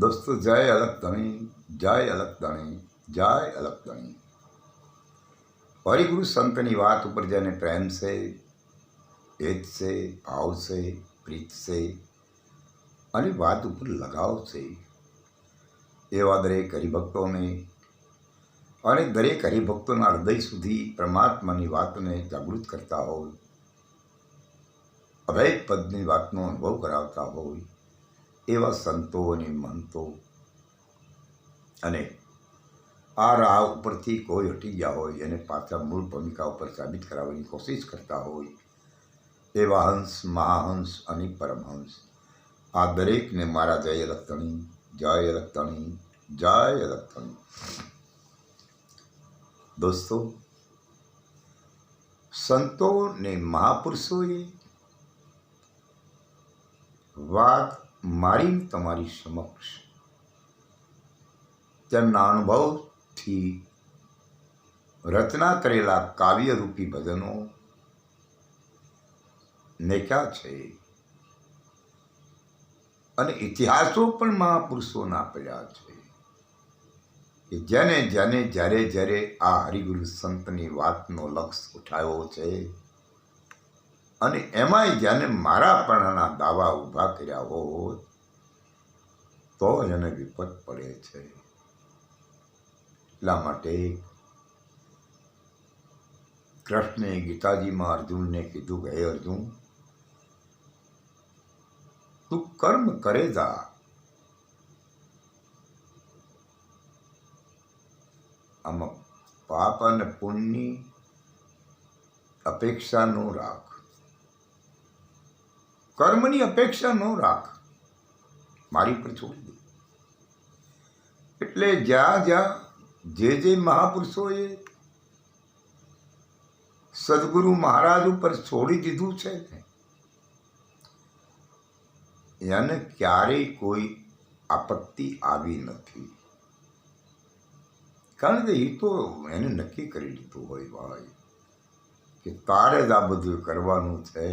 દોસ્તો, જય અલગધણી જય અલગધણી જય અલગધણી હરિગુરુ સંતની વાત ઉપર જેને પ્રેમ છે હેત છે, ભાવ છે, પ્રીત છે, અને વાત ઉપર લગાવ છે, એવા દરેક હરિભક્તોને અને દરેક હરિભક્તોના હૃદય સુધી પરમાત્માની વાતને જાગૃત કરતા હોય અભય પદની વાતનો અનુભવ કરાવતા હોય એવા સંતો અને મંતો. અને આ રાહ ઉપરથી કોઈ હટી ગયા હોય, એને પાછા મૂળ ભૂમિકા ઉપર સાબિત કરાવવાની કોશિશ કરતા હોય, એવા હંસ, મહાહંસ અને પરમહંસ. આ દરેકને મારા જય રક્તણી જય રક્તણી જય રક્તણી દોસ્તો સંતો ને મહાપુરુષોએ વાત મારી તમારી સમક્ષ. તેમના અનુભવથી રચના કરેલા કાવ્યરૂપી ભજનો નેક્યા છે. અને ઇતિહાસો પણ મહાપુરુષોના પડ્યા છે. કે જેને જેને જ્યારે જ્યારે આ હરિગુરુ સંતની વાતનો લક્ષ ઉઠાવ્યો છે અને એમાંય જેને મારાપણાના દાવા ઊભા કર્યા હોય તો એને વિપત પડે છે. એટલા માટે કૃષ્ણે ગીતાજીમાં અર્જુનને કીધું કે, હે અર્જુન, તું કર્મ કરે જા. આમાં પાપ અને પુણ્યની અપેક્ષા ન રાખ. કર્મની અપેક્ષા ન રાખ. મારી પર છોડી દે. એટલે જ્યાં જ્યાં જે જે મહાપુરુષોએ સદગુરુ મહારાજ ઉપર છોડી દીધું છે એને ક્યારેય કોઈ આપત્તિ આવી નથી. કારણ કે એ તો એને નક્કી કરી લીધું હોય ભાઈ, કે તારે જ આ બધું કરવાનું છે.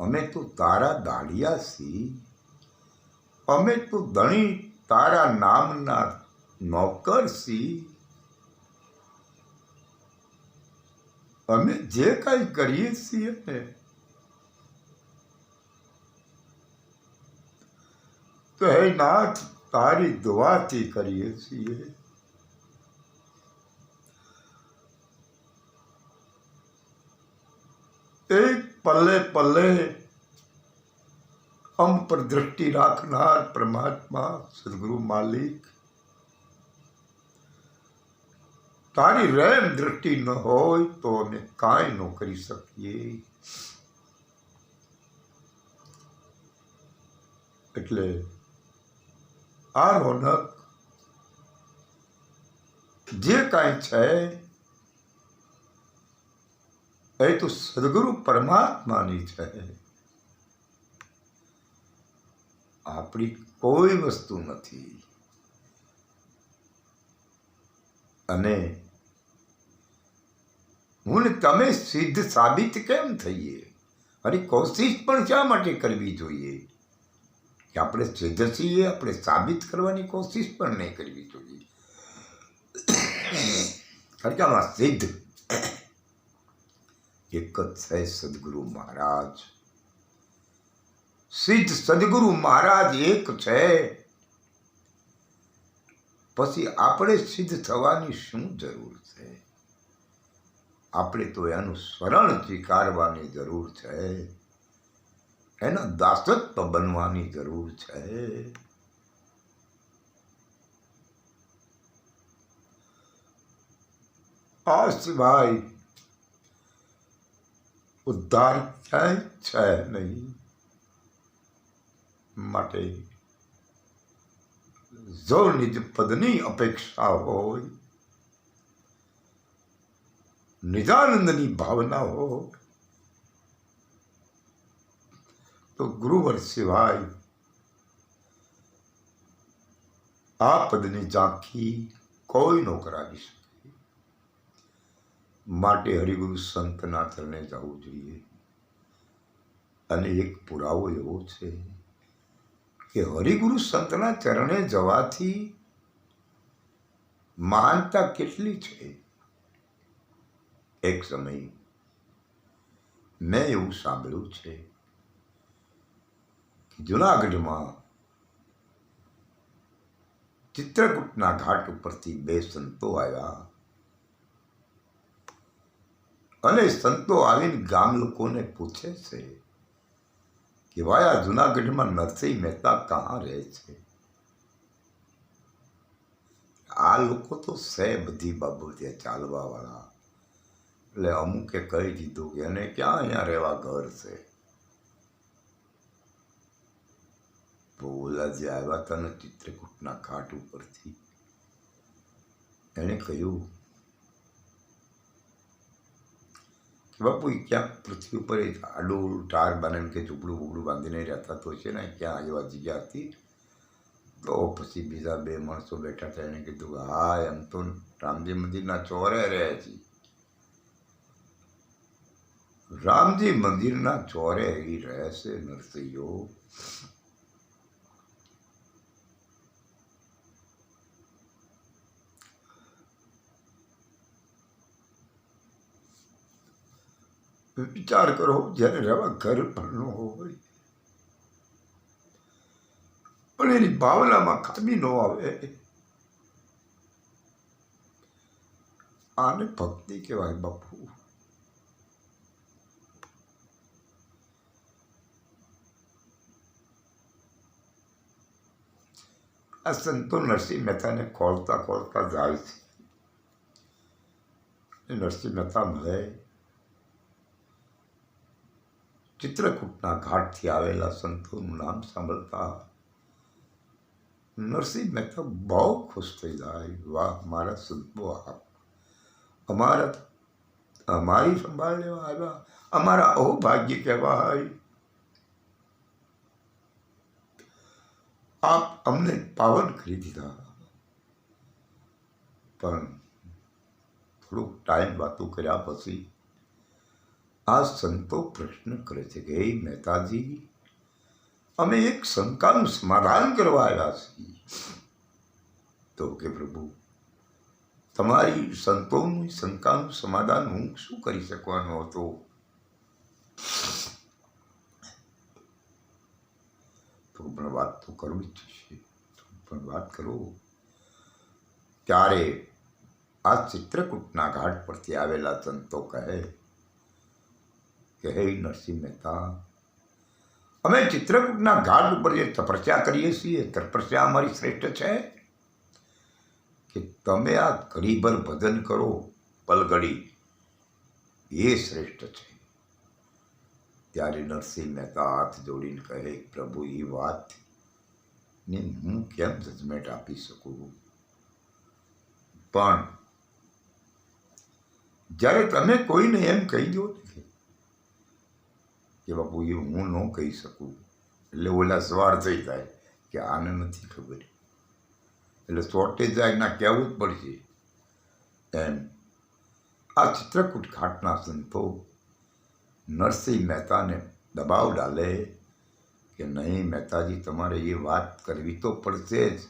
અમે તો તારા દાડિયા સી અમે તો ધણી તારા નામના નોકર સી અમે જે કાંઈ કરીએ છીએ ને, તો હે નાથ તારી દુઆથી કરીએ છીએ. એક પલ્લે પલ્લે અમ પર દ્રષ્ટિ રાખનાર પરમાત્મા સદગુરુ માલિક તારી રેમ દ્રષ્ટિ ન હોય તો અમે કાંઈ ન કરી શકીએ એટલે આ રોનક જે કાંઈ છે એ તો સદગુરુ પરમાત્માની છે આપણી કોઈ વસ્તુ નથી અને હું તમે સિદ્ધ સાબિત કેમ થઈએ અને કોશિશ પણ શા માટે કરવી જોઈએ કે આપણે સિદ્ધ છીએ આપણે સાબિત કરવાની કોશિશ પણ નહીં કરવી જોઈએ કારણ કે આમાં સિદ્ધ એક જ છે સદગુરુ મહારાજ. સિદ્ધ સદગુરુ મહારાજ એક છે. પછી આપણે સિદ્ધ થવાની શું જરૂર છે? આપણે તો એનું સ્મરણ સ્વીકારવાની જરૂર છે. એના દાસત્વ બનવાની જરૂર છે. આ સિવાય ઉદ્ધાર ક્યાંય છે નહીં માટે જો નિજ પદની અપેક્ષા હોય, નિજાનંદની ભાવના હોય, તો ગુરુવર સિવાય આ પદની ઝાંખી કોઈ નો કરાવી શકે માટે હરિગુરુ સંતના ચરણે જવું જોઈએ. અને એક પુરાવો એવો છે કે હરિગુરુ સંતના ચરણે જવાથી માનતા કેટલી છે? એક સમય મેં એવું સાંભળ્યું છે જુનાગઢમાં ચિત્રકૂટના ઘાટ ઉપરથી બે સંતો આવ્યા. અને સંતો આવીને ગામ લોકોને પૂછે છે કે ભાઈ, આ જુનાગઢમાં નરસિંહ મહેતા કहाँ રહે છે? આ લોકો તો છે બધી બાબતે ચાલવા વાળા એટલે અમુકે કહી દીધું કે એને ક્યાં અહીંયા રહેવા ઘર છે? ભોલા જે આવ્યા હતા ને ચિત્રકૂટના ઘાટ ઉપરથી. એણે કહ્યું કે બાપુ એ ક્યાંક પૃથ્વી ઉપર એક આડું ટાર બાંધીને કે ઝૂંપડું બુબડું બાંધીને રહેતા તો છે ને ક્યાં એવા જગ્યા હતી? તો પછી બીજા બે માણસો બેઠા હતા એને કીધું કે હા, એમ તો રામજી મંદિરના ચોરે રહે છે રામજી મંદિરના ચોરે એ રહે છે વિચાર કરો, જ્યારે રહેવા ઘર પણ ન હોય. પણ એની ભાવનામાં ખામી ન આવે. આને ભક્તિ કહેવાય બાપુ. આ સંતો નરસિંહ મહેતાને ખોલતા ખોલતા જાય છે. નરસિંહ મહેતા મળે. ચિત્રકૂટના ઘાટથી આવેલા સંતોનું નામ સાંભળતા નરસિંહ મહેતા બહુ ખુશ થઈ જાય વાહ, મારા સંતો આપ. અમારા અમારી સંભાળ લેવા આવ્યા. અમારા અહોભાગ્ય કહેવાય. આપ અમને પાવન કરી દીધા. પણ થોડુંક ટાઈમ વાતો કર્યા પછી આ સંતો પ્રશ્ન કરે છે કે, હે મહેતાજી, અમે એક શંકાનું સમાધાન કરવા આવ્યા છીએ. તો કે, પ્રભુ, તમારી સંતોની શંકાનું સમાધાન હું શું કરી શકવાનો હતો? તો પણ વાત તો કરવી જ છે. પણ વાત કરો. ત્યારે આ ચિત્રકૂટના ઘાટ પરથી આવેલા સંતો કહે કે હે નરસિંહ મહેતા, અમે ચિત્રકૂટના ઘાટ ઉપર જે તપસ્યા કરીએ છીએ તપસ્યા અમારી શ્રેષ્ઠ છે? કે તમે આ ઘડીભર ભજન કરો પલગડી એ શ્રેષ્ઠ છે. ત્યારે નરસિંહ મહેતા હાથ જોડીને કહે, પ્રભુ, એ વાત ને હું કેમ જજમેન્ટ આપી શકું? પણ જ્યારે તમે કોઈને એમ કહી દો ને કે બાપુ એ હું ન કહી શકું. એટલે ઓલા સવાર થઈ જાય કે આને નથી ખબર. એટલે શોર્ટેજ ના કહેવું જ પડશે. એમ. આ ચિત્રકૂટ ઘાટના સંતો નરસિંહ મહેતાને દબાવ ડાલે કે નહીં, મહેતાજી, તમારે એ વાત કરવી તો પડશે જ.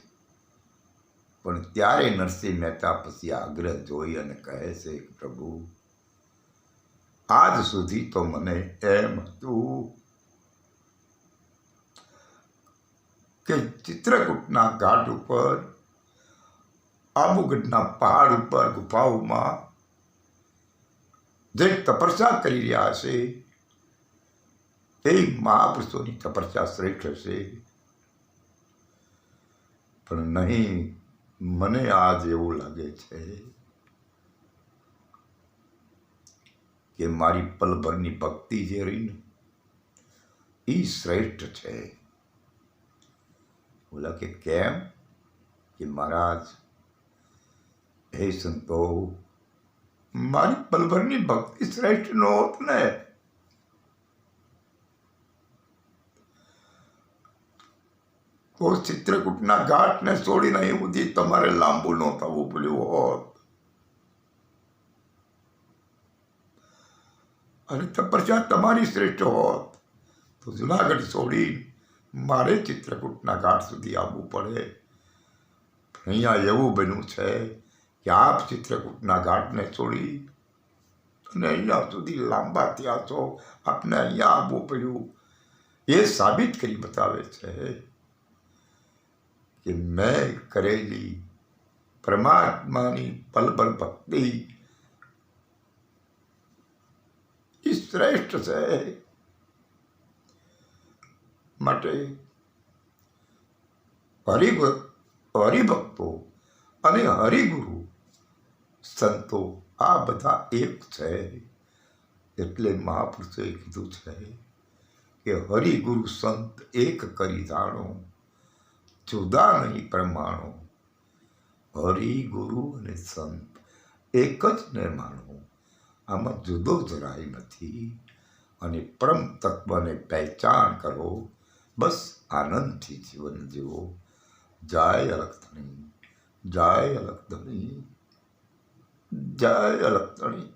પણ ત્યારે નરસિંહ મહેતા પછી આગ્રહ જોઈ અને કહે છે પ્રભુ આજ સુધી તો મને એમ હતું કે ચિત્રકૂટના ઘાટ ઉપર, આબુગઢના પહાડ ઉપર ગુફાઓમાં જે તપસ્યા કરી રહ્યા છે એ મહાપુરુષોની તપસ્યા શ્રેષ્ઠ હશે પણ નહીં, મને આજ એવું લાગે છે કે મારી પલભરની ભક્તિ જે રહી ને, એ શ્રેષ્ઠ છે. બોલા કે કેમ કે મહારાજ, હે સંતો, મારી પલભરની ભક્તિ શ્રેષ્ઠ ન હોત ને. તો ચિત્રકૂટના ઘાટને છોડીને એ બધી તમારે લાંબુ ન થવું પડ્યું હોત. અને તપસ્યા તમારી શ્રેષ્ઠ હોત. તો જુનાગઢ છોડી મારે ચિત્રકૂટના ઘાટ સુધી આવવું પડે. અહીંયા એવું બન્યું છે કે આપ ચિત્રકૂટના ઘાટને છોડી અને અહીંયા સુધી લાંબા ત્યાં છો. આપને અહીંયા આવવું પડ્યું. એ સાબિત કરી બતાવે છે કે મેં કરેલી પરમાત્માની પલબલ ભક્તિ એ શ્રેષ્ઠ છે. માટે હરિભ, હરિભક્તો અને હરિગુરુ સંતો આ બધા એક છે. એટલે મહાપુરુષોએ કીધું છે કે હરિગુરુ સંત એક કરી જાણો, જુદા નહીં પ્રમાણો. હરિ ગુરુ અને સંત એક જ ને માનો આમાં જુદો જરાય નથી. અને પરમ તત્વને પહેચાણ કરો, બસ આનંદથી જીવન જીવો. જય અલખધણી જય અલખધણી જય અલખધણી.